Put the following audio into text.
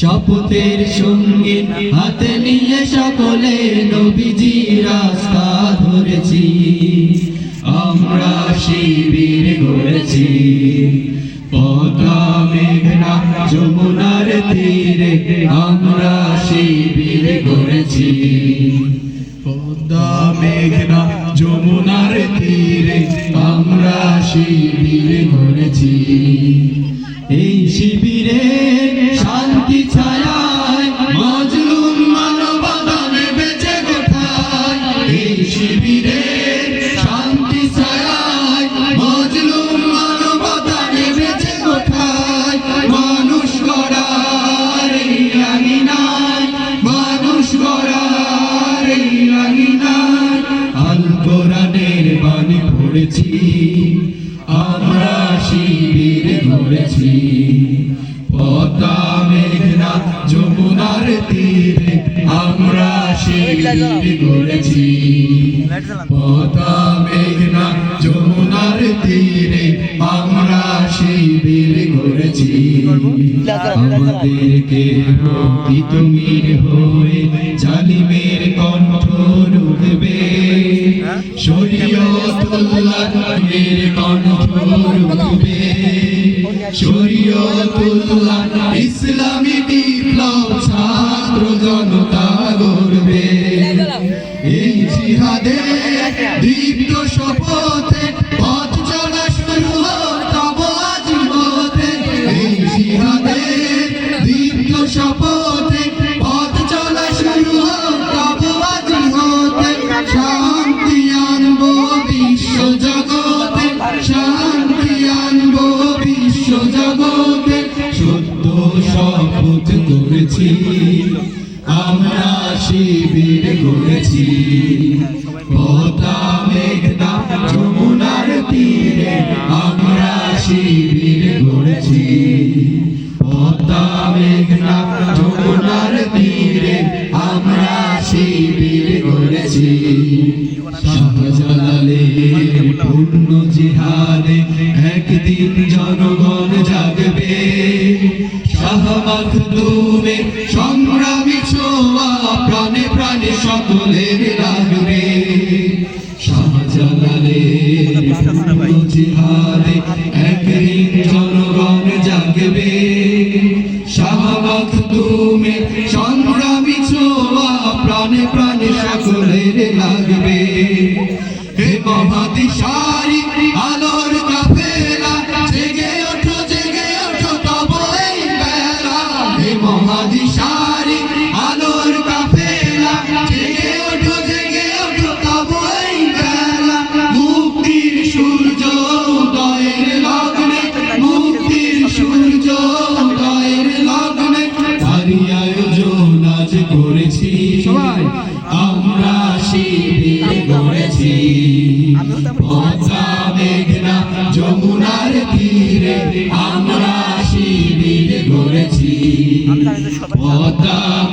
শপথের সঙ্গে হাতে নিয়ে সকলে নবীজি রাস্তা ধরেছি। আমরা শিবির গড়েছি। পদ্মা, মেঘনা, যমুনার তীরে আমরা শিবির গড়েছি। পদ্মা, মেঘনা, যমুনার তীরে আমরা শিবির গড়েছি। এই শিবিরে শান্তি ছায়ায় মজলুম মানবতানে বেঁচে কোথায় শিবিরে শান্তি ছায়ায় মজলুম মানবতানে বেঁচে কোথায় মানুষ গড়ার এই রাঙিনায় মানুষ গড়ার পড়েছি, আমরা শিবির গড়েছি। গড়েছি মেঘনা যমুনার তীরে আমরা শিবির গড়েছি আমাদেরকে ভক্তি তুমির হয়ে জালিমের কণ্ঠ রুখবে শরীয়তুল্লাহের কণ্ঠ রুখবে শরীয়তুল্লাহ ইসলামী শান্তি আনব বিশ্ব জগতে। সত্য শপথ করেছি আমরা শিবির করেছি গড়েছি শাহজালালের পূর্ণ জিহাদে একদিন জনগণ জাগবে। শাহ মাখদুমে সংগ্রামী ছোয়া প্রাণে প্রাণে সকলের লাগবে। শাহজালালের পূর্ণ জিহাদে একদিন জনগণ জাগবে। মহাদিশারি আলোর কাফেলা জেগে ওঠো জেগে ওঠো তব এই বেলা। হে মহাদিশারি আলোর কাফেলা জেগে ওঠো জেগে ওঠো তব এই বেলা। মুক্তির সূর্য উদয়ের লগ্নে মুক্তির সূর্য উদয়ের লগ্নে ভারী আয়োজন আজ করেছি। আমরা শিবির গড়েছি।